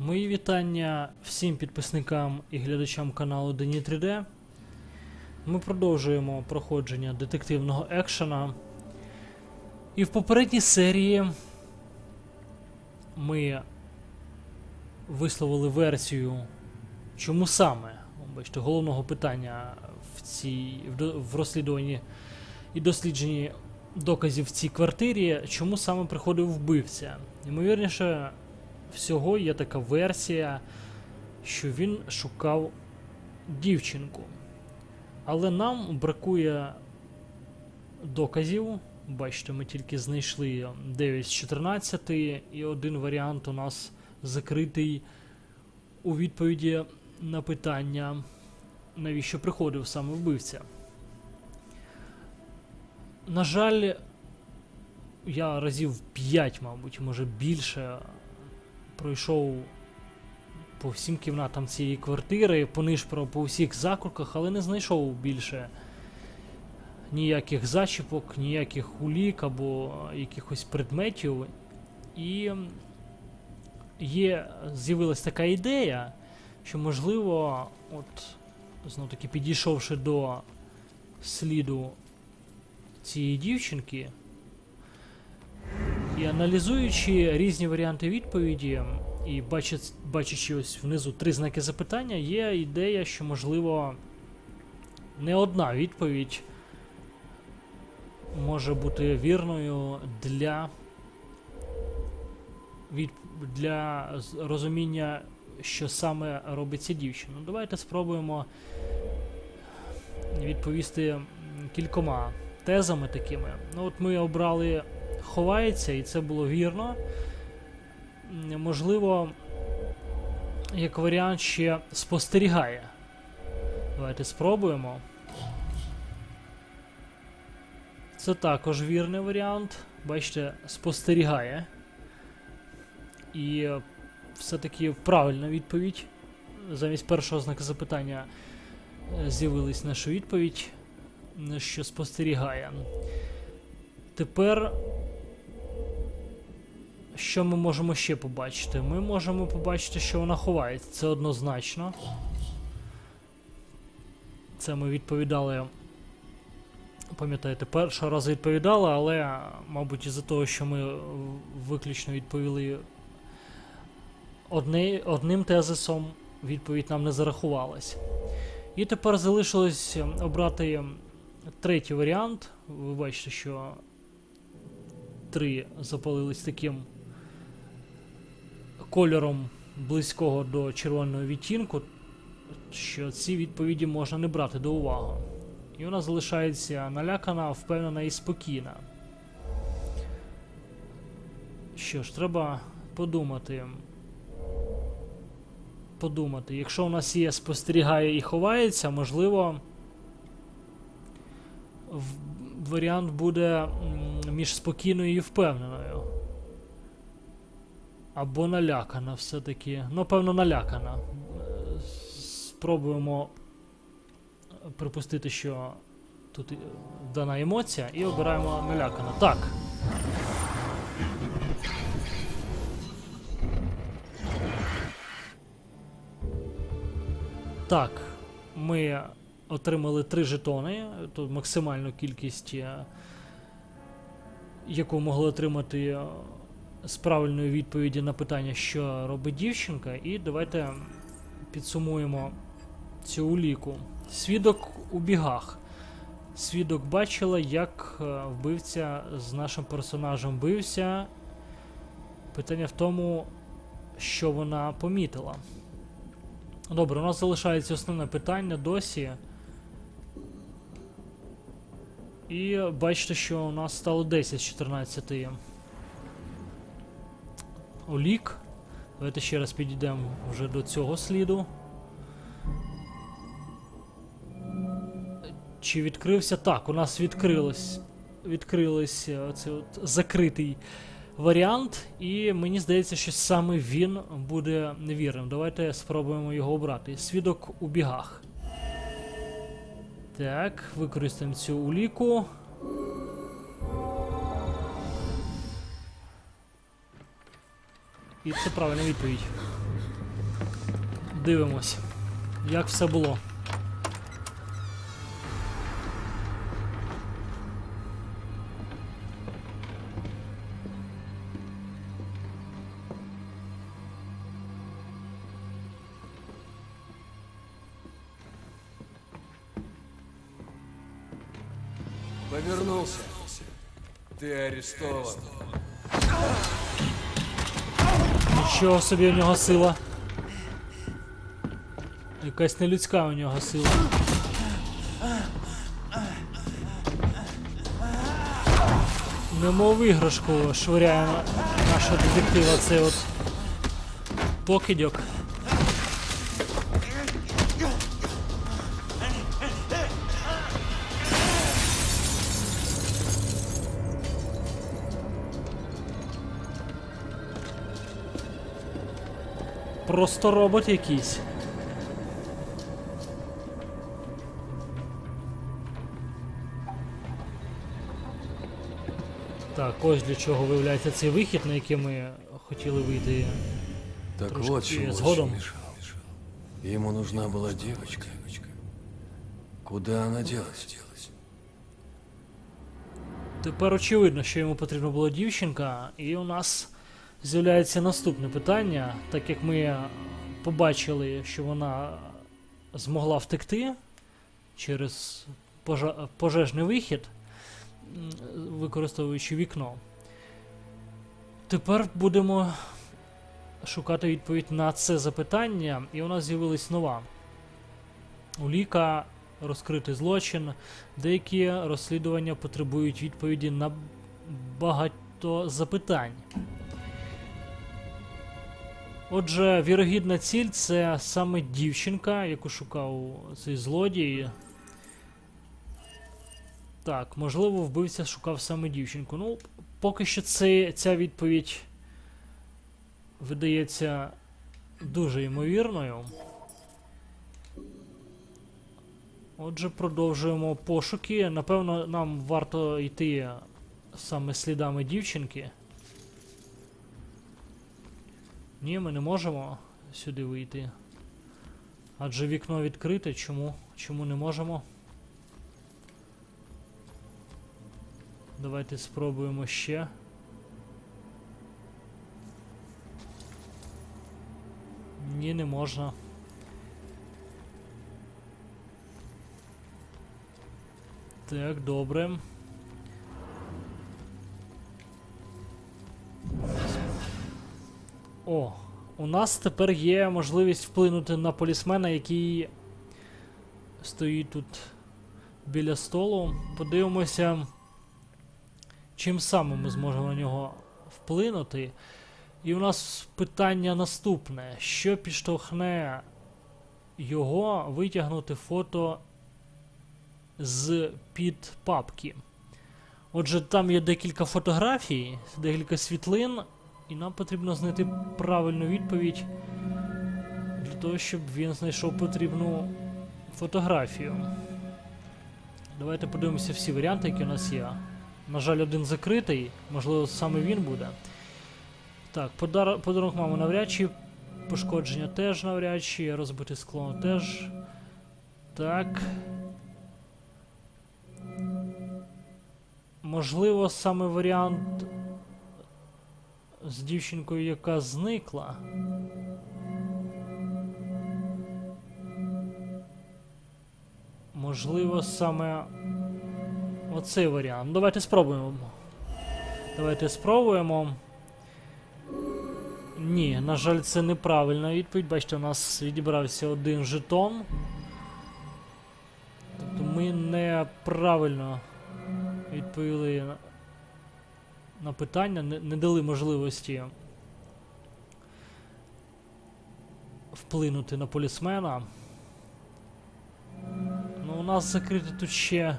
Мої вітання всім підписникам і глядачам каналу Дені 3D. Ми продовжуємо проходження детективного екшена. І в попередній серії ми висловили версію, чому саме, бачите, головного питання в, цій, в, розслідуванні і дослідженні доказів в цій квартирі, чому саме приходив вбивця. Ймовірніше, всього є така версія, що він шукав дівчинку. Але нам бракує доказів. Бачите, ми тільки знайшли 9 з 14, і один варіант у нас закритий у відповіді на питання, навіщо приходив саме вбивця. На жаль, я разів 5, мабуть, може більше пройшов по всім кімнатам цієї квартири, понишпорав по всіх закрутках, але не знайшов більше ніяких зачіпок, ніяких улік або якихось предметів. І є, з'явилась така ідея, що можливо, от знов таки підійшовши до сліду цієї дівчинки, і аналізуючи різні варіанти відповіді і бачачи ось внизу три знаки запитання, є ідея, що можливо не одна відповідь може бути вірною для, від, для розуміння, що саме робиться дівчина. Ну, Давайте спробуємо відповісти кількома тезами такими. Ну, от ми обрали ховається, і це було вірно. Можливо, як варіант ще спостерігає. Давайте спробуємо. Це також вірний варіант. Бачите, спостерігає. І все-таки правильна відповідь. Замість першого знака запитання е, з'явилась наша відповідь, що спостерігає. Тепер що ми можемо ще побачити? Ми можемо побачити, що вона ховається. Це однозначно. Це ми відповідали. Пам'ятаєте, першого разу відповідали, але, мабуть, із-за того, що ми виключно відповіли одне, одним тезисом, відповідь нам не зарахувалась. І тепер залишилось е, обрати третій варіант. Ви бачите, що три запалились таким кольором близького до червоного відтінку, що ці відповіді можна не брати до уваги. І вона залишається налякана, впевнена і спокійна. Що ж, треба подумати. Подумати, якщо у нас є спостерігає і ховається, можливо, варіант буде між спокійною і впевненою. Або налякана все-таки. Ну, певно, налякана. Е, Спробуємо припустити, що тут е, дана емоція, і обираємо налякана. Так. Так, ми отримали три жетони, тут максимальну кількість, е, яку могли отримати з правильної відповіді на питання, що робить дівчинка, і давайте підсумуємо цю уліку. Свідок у бігах. Свідок бачила, як е, вбивця з нашим персонажем бився. Питання в тому, що вона помітила. Добре, у нас залишається основне питання досі. І бачите, що у нас стало 10 з 14 улік. Давайте ще раз підійдемо вже до цього сліду. Чи відкрився? Так, у нас відкрилось. Відкрилось оцей от закритий варіант, і мені здається, що саме він буде невірним. Давайте спробуємо його обрати. Свідок у бігах. Так, використаємо цю уліку. І це правильна відповідь. Дивимось, як все було. Нічого собі у нього сила. Якась нелюдська у нього сила. Немов іграшку швиряє нашого детектива цей от покидьок. Просто робот якийсь. Так, ось для чого виявляється цей вихід, на який ми хотіли вийти. Так Трошки вот чему сгодом. мешал. Ему нужна была девочка. Куда она делась? Тепер очевидно, що йому потрібна була дівчинка, і у нас з'являється наступне питання, так як ми побачили, що вона змогла втекти через пожежний вихід, використовуючи вікно. Тепер будемо шукати відповідь на це запитання, і у нас з'явилась нова. Уліка розкритий злочин. Деякі розслідування потребують відповіді на багато запитань. Отже, вірогідна ціль це саме дівчинка, яку шукав цей злодій. Так, можливо, вбивця шукав саме дівчинку. Ну, поки що це, ця відповідь видається дуже ймовірною. Отже, продовжуємо пошуки. Напевно, нам варто йти саме слідами дівчинки. Ні, ми не можемо сюди вийти. Адже вікно відкрите. Чому? Чому не можемо? Давайте спробуємо ще. Ні, не можна. Так, добре. О, у нас тепер є можливість вплинути на полісмена, який стоїть тут біля столу. Подивимося, чим саме ми зможемо на нього вплинути. І у нас питання наступне: що підштовхне його витягнути фото з під папки. Отже, там є декілька фотографій, декілька світлин, і нам потрібно знайти правильну відповідь для того, щоб він знайшов потрібну фотографію. Давайте подивимося всі варіанти, які у нас є. На жаль, один закритий, можливо, саме він буде. Так, подар... подарунок мами навряд чи, пошкодження теж навряд чи, розбите скло теж. Так. Можливо, саме варіант з дівчинкою, яка зникла. Можливо, саме оцей варіант. Давайте спробуємо. Давайте спробуємо. Ні, на жаль, це неправильна відповідь. Бачите, у нас відібрався один жетон. Тобто ми неправильно відповіли на, питання, не, не дали можливості вплинути на полісмена. Ну, у нас закритий тут ще,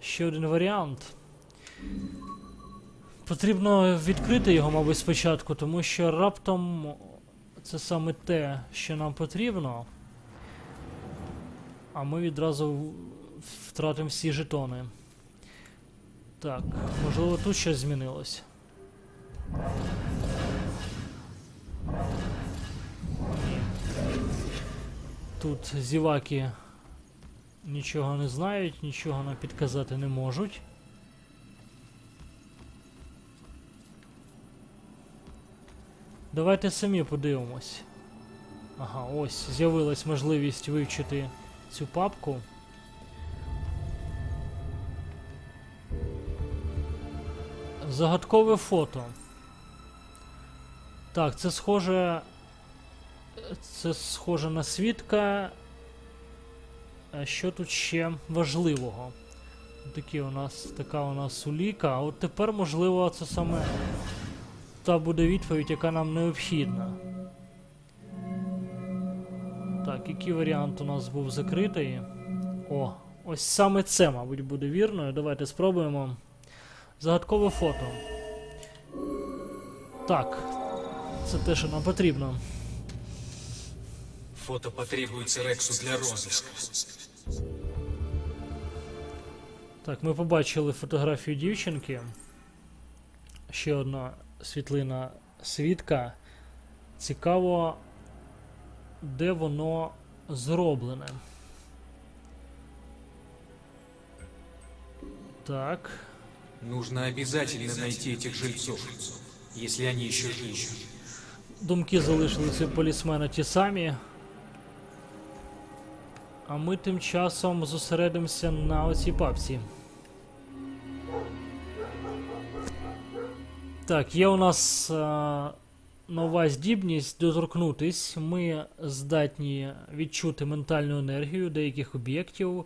ще один варіант. Потрібно відкрити його, мабуть, спочатку, тому що раптом це саме те, що нам потрібно. А ми відразу втратимо всі жетони. Так, можливо, тут щось змінилось. Тут зіваки нічого не знають, нічого нам підказати не можуть. Давайте самі подивимось. Ага, ось з'явилась можливість вивчити цю папку. Загадкове фото. Так, це схоже. Це схоже на свідка. А що тут ще важливого? Такі у нас, така у нас уліка. А от тепер, можливо, це саме та буде відповідь, яка нам необхідна. Так, який варіант у нас був закритий? О, ось саме це, мабуть, буде вірною. Давайте спробуємо. Загадкове фото. Так. Це те, що нам потрібно. Фото потребуется Рексу для розыска. Так, ми побачили фотографію дівчинки. Ще одна світлина свідка. Цікаво, де воно зроблене. Так. Нужно обязательно найти этих жильцов, если они еще живы. Думки залишилися полісмена ті самі. А ми тим часом зосередимося на оцій папці. Так, є у нас е, нова здібність доторкнутись. Ми здатні відчути ментальну енергію деяких об'єктів.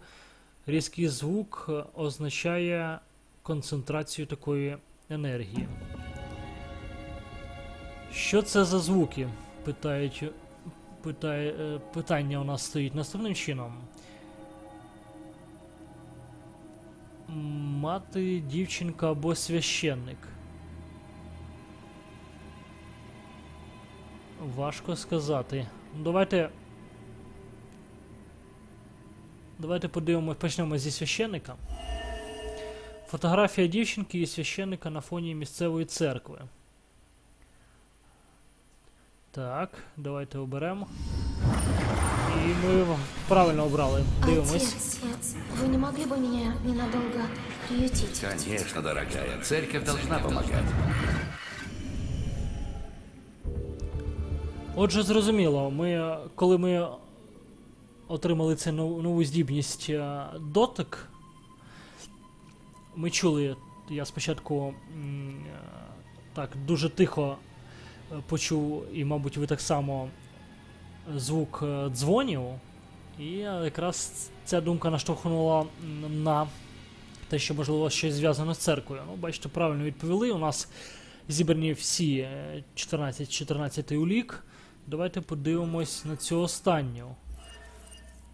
Різкий звук е, означає концентрацію такої енергії. Що це за звуки? Питають, питає, е, питання у нас стоїть наступним чином. Мати, дівчинка або священник. Важко сказати. Давайте. Давайте подивимось, почнемо зі священника. Фотографія дівчинки і священника на фоні місцевої церкви. Так, давайте оберемо. І ми правильно обрали. Дивимось. Отец, отец, вы не могли бы меня ненадолго приютить? Конечно, дорогая. Церковь должна помогать. Отже, зрозуміло, ми, коли ми отримали цю нову здібність е, дотик, ми чули, я спочатку е, так дуже тихо е, почув, і, мабуть, ви так само звук е, дзвонів, і е, якраз ця думка наштовхнула на те, що можливо щось зв'язано з церквою. Ну, бачите, правильно відповіли. У нас зібрані всі е, 14 14 улік. Давайте подивимось на цю останню.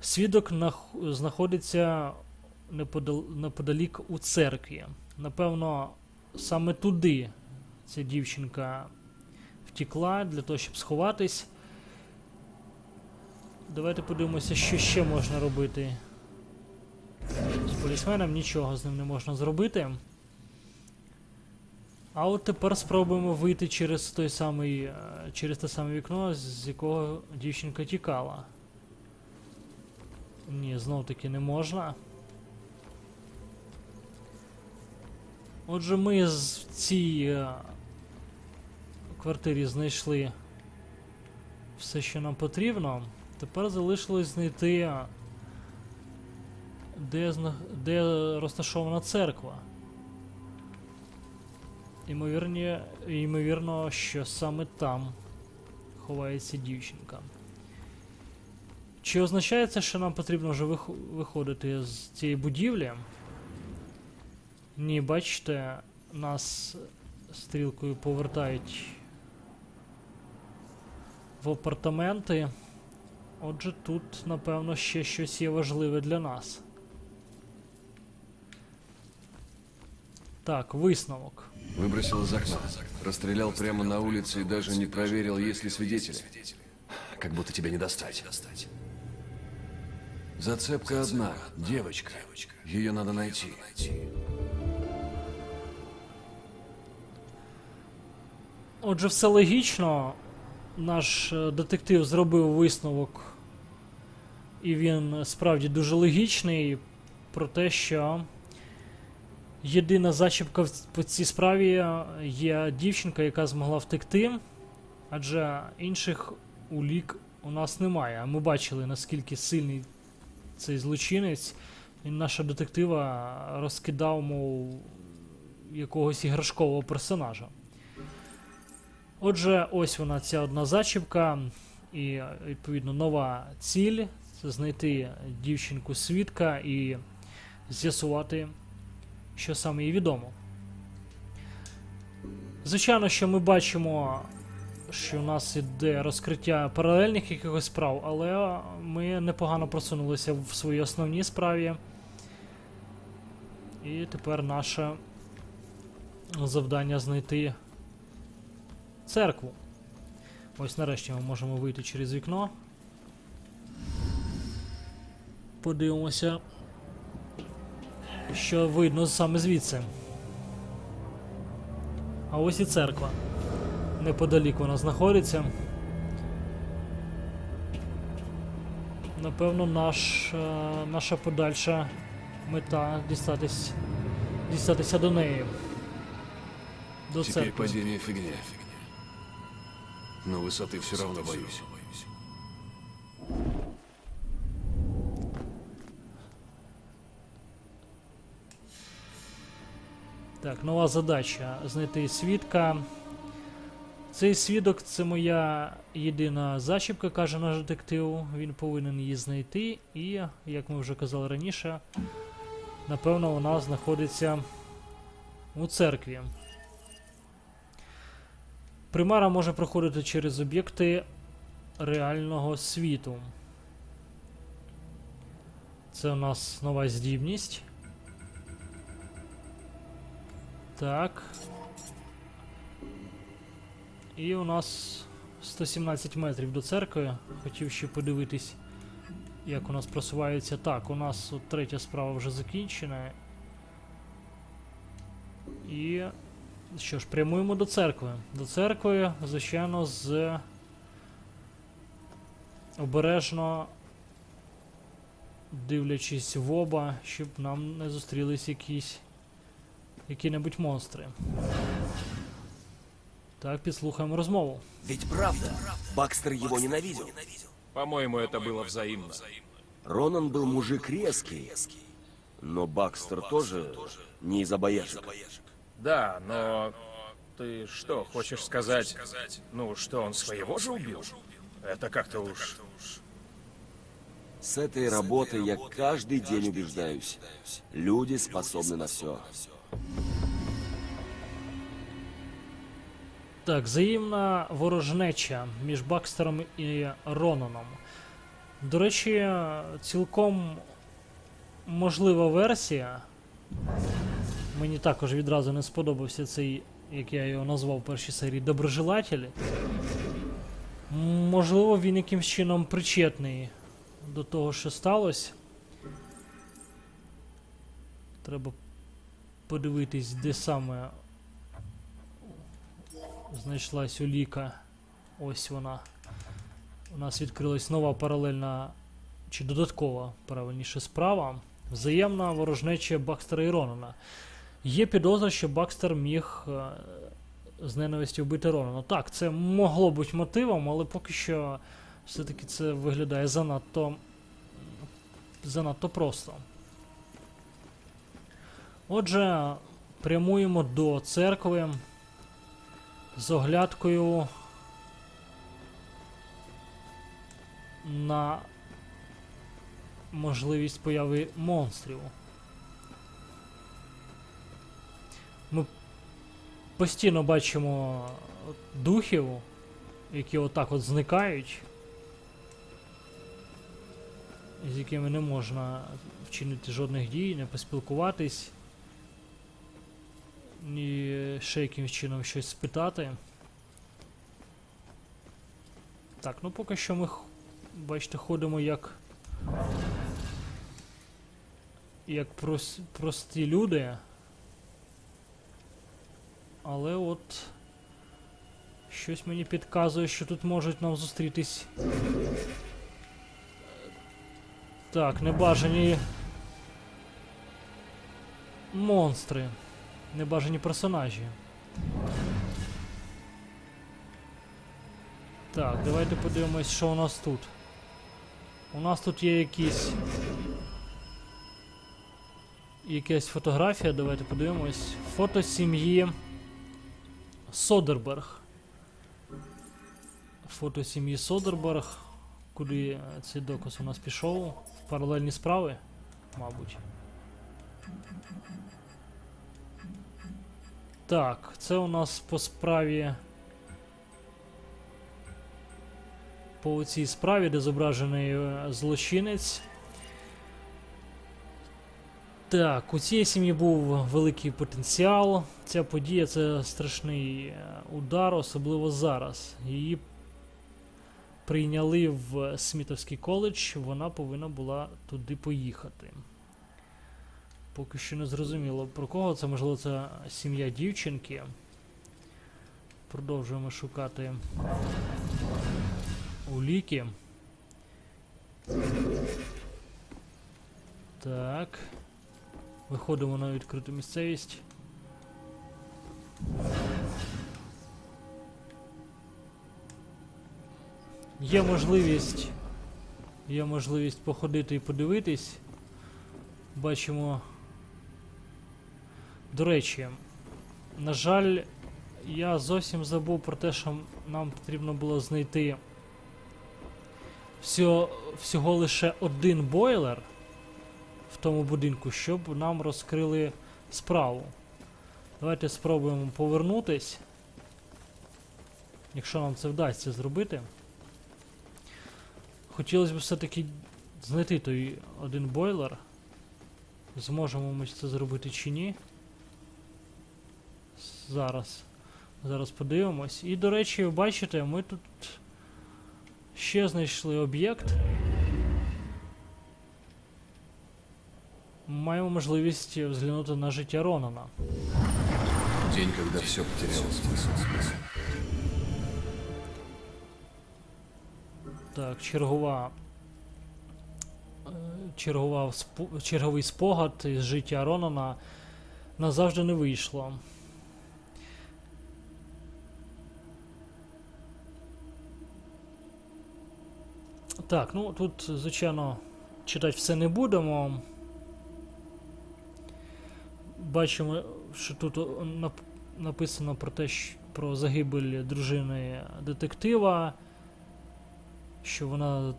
Свідок знаходиться неподалік у церкві. Напевно, саме туди ця дівчинка втікла для того, щоб сховатись. Давайте подивимося, що ще можна робити. З полісменом нічого з ним не можна зробити. А от тепер спробуємо вийти через той самий, е, через те саме вікно, з якого дівчинка тікала. Ні, знов таки не можна. Отже, ми в цій е, квартирі знайшли все, що нам потрібно. Тепер залишилось знайти, е, де, де розташована церква. Ймовірні, ймовірно, що саме там ховається дівчинка. Чи означає це, що нам потрібно вже вих- виходити з цієї будівлі? Ні, бачите, нас стрілкою повертають в апартаменти. Отже, тут, напевно, ще щось є важливе для нас. Так, висновок. Выбросил из окна. Расстрелял прямо на улице и даже не проверил, есть ли свидетели. Как будто тебя не достать. Зацепка одна. Девочка. Ее надо найти. Отже, все логічно. Наш е, детектив зробив висновок і він справді дуже логічний про те, що єдина зачіпка по цій справі є дівчинка, яка змогла втекти, адже інших улік у нас немає. Ми бачили, наскільки сильний цей злочинець. І наша детектива розкидав, мов якогось іграшкового персонажа. Отже, ось вона ця одна зачіпка, і відповідно нова ціль це знайти дівчинку свідка і з'ясувати, що саме їй відомо. Звичайно, що ми бачимо, що у нас іде розкриття паралельних якихось справ, але ми непогано просунулися в своїй основній справі. І тепер наше завдання знайти церкву. Ось нарешті ми можемо вийти через вікно. Подивимося, що видно саме звідси. А ось і церква. Неподалік вона знаходиться. Напевно, наш, е, наша подальша мета дістатись, дістатися до неї. До церкви. Но высоты все равно боюсь. Так, нова задача знайти свідка. Цей свідок це моя єдина зачіпка, каже наш детектив. Він повинен її знайти. І, як ми вже казали раніше, напевно, вона знаходиться у церкві. Примара може проходити через об'єкти реального світу. Це у нас нова здібність. Так. І у нас 117 метрів до церкви. Хотів ще подивитись, як у нас просувається. Так, у нас от третя справа вже закінчена. І. Що ж, прямуємо до церкви. До церкви, звичайно, з. Обережно дивлячись в оба, щоб нам не зустрілись якісь які-небудь монстри. Так, підслухаємо розмову. Ведь правда, Бакстер его ненавидел. По-моему, это было взаимно. Ронан был мужик резкий, но Бакстер тоже не из обаяшек. Да, но ты что, хочешь сказать, ну, что он своего же убил? Это как-то уж... С этой работой я каждый день убеждаюсь. Люди способны на все. Так, взаємна ворожнеча між Бакстером і Ронаном. До речі, цілком можлива версія. Мені також відразу не сподобався цей, як я його назвав в першій серії, доброжелатель. М, Можливо, він якимсь чином причетний до того, що сталося. Треба подивитись, де саме знайшлась уліка. Ось вона. У нас відкрилась нова паралельна чи додаткова, правильніше, справа. Взаємна ворожнеча Бакстера і Ронана. Є підозра, що Бакстер міг е, з ненависті вбити Ронана. Так, це могло бути мотивом, але поки що все-таки це виглядає занадто. занадто просто. Отже, прямуємо до церкви з оглядкою на можливість появи монстрів. Ми постійно бачимо духів, які отак от зникають, з якими не можна вчинити жодних дій, не поспілкуватись ні ще якимось чином щось спитати. Так, ну поки що ми, бачите, ходимо як. Як прос, прості люди. Але от. Щось мені підказує, що тут можуть нам зустрітись. Так, небажані монстри. Небажані персонажі. Так, давайте подивимось, що у нас тут. У нас тут є якісь. Якась фотографія, давайте подивимось. Фото сім'ї Содерберг. Фото сім'ї Содерберг. Куди цей доказ у нас пішов? В паралельні справи, мабуть. Так, це у нас по справі. По цій справі, де зображений е, злочинець. Так, у цієї сім'ї був великий потенціал. Ця подія це страшний е, удар, особливо зараз. Її прийняли в Смітовський коледж, вона повинна була туди поїхати. Поки що не зрозуміло про кого це, можливо, це сім'я дівчинки. Продовжуємо шукати уліки. Так. Виходимо на відкриту місцевість. Є можливість. Є можливість походити і подивитись. Бачимо. До речі, на жаль, я зовсім забув про те, що нам потрібно було знайти всього, всього лише один бойлер тому будинку, щоб нам розкрили справу. Давайте спробуємо повернутись. Якщо нам це вдасться зробити. Хотілося б все-таки знайти той один бойлер. Зможемо ми це зробити чи ні. Зараз. Зараз подивимось. І, до речі, бачите, ми тут ще знайшли об'єкт. Маємо можливість взглянути на життя Ронана. День, когда все потерял смысл. Так, чергова. е, Чергова черговий спогад із життя Ронана назавжди не вийшло. Так, ну тут, звичайно, читати все не будемо. Бачимо, що тут написано про те, що про загибель дружини детектива що вона,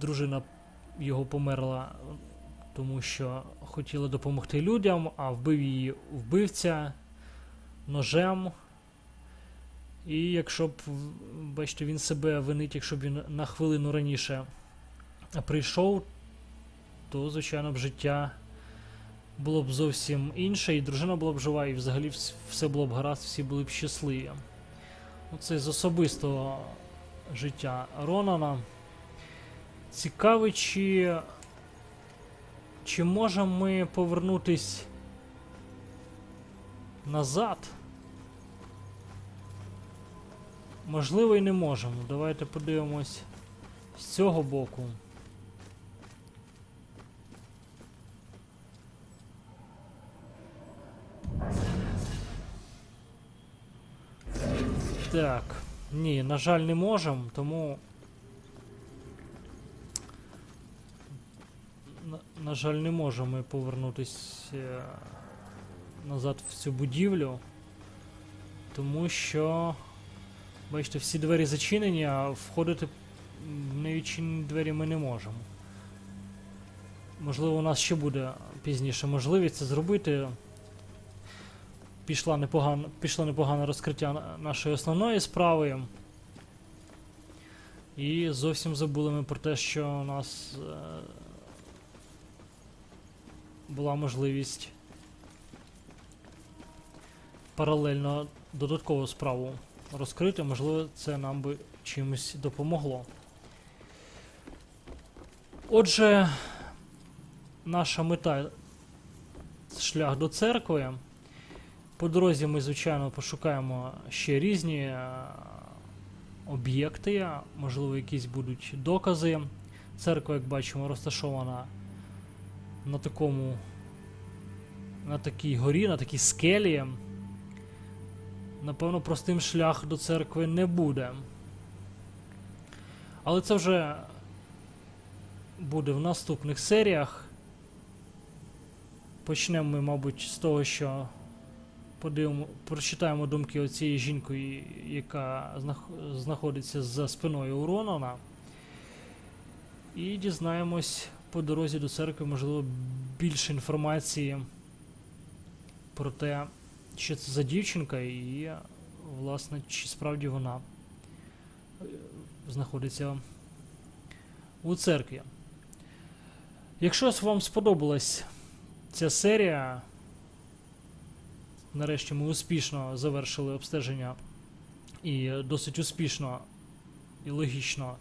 дружина його померла, тому що хотіла допомогти людям, а вбив її вбивця ножем. І якщо б, бачите, він себе винить, якщо б він на хвилину раніше прийшов, то, звичайно, б життя було б зовсім інше, і дружина була б жива, і взагалі все було б гаразд, всі були б щасливі. Ну, Це з особистого життя Ронана. Цікавий, чи, чи можемо ми повернутись назад? Можливо, і не можемо. Давайте подивимось з цього боку. Так. Ні, на жаль, не можемо, тому. На, на жаль, не можемо ми повернутися е, назад в цю будівлю. Тому що. Бачите, всі двері зачинені, а входити в невідчинені двері ми не можемо. Можливо, у нас ще буде пізніше можливість це зробити. Пішла непогана, пішло непогане розкриття нашої основної справи. І зовсім забули ми про те, що у нас е, була можливість паралельно додаткову справу розкрити. Можливо, це нам би чимось допомогло. Отже, наша мета шлях до церкви. По дорозі ми, звичайно, пошукаємо ще різні е, об'єкти, можливо, якісь будуть докази Церква, як бачимо, розташована на такому. На такій горі, на такій скелі. Напевно, простим шлях до церкви не буде. Але це вже буде в наступних серіях. Почнемо ми, мабуть, з того, що подивимо, прочитаємо думки оцієї жінки, яка знаходиться за спиною у Ронана. І дізнаємось по дорозі до церкви, можливо, більше інформації про те, що це за дівчинка, і, власне, чи справді вона е, знаходиться у церкві. Якщо вам сподобалась ця серія, нарешті ми успішно завершили обстеження і досить успішно і логічно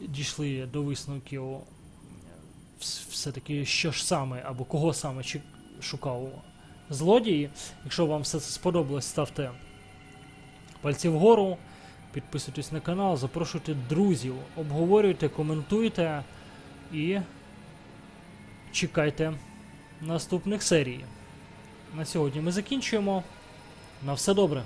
дійшли до висновків все-таки що ж саме або кого саме шукав злодій. Якщо вам все це сподобалось, ставте пальці вгору, підписуйтесь на канал, запрошуйте друзів, обговорюйте, коментуйте і чекайте наступних серій. На сьогодні ми закінчуємо. На все добре.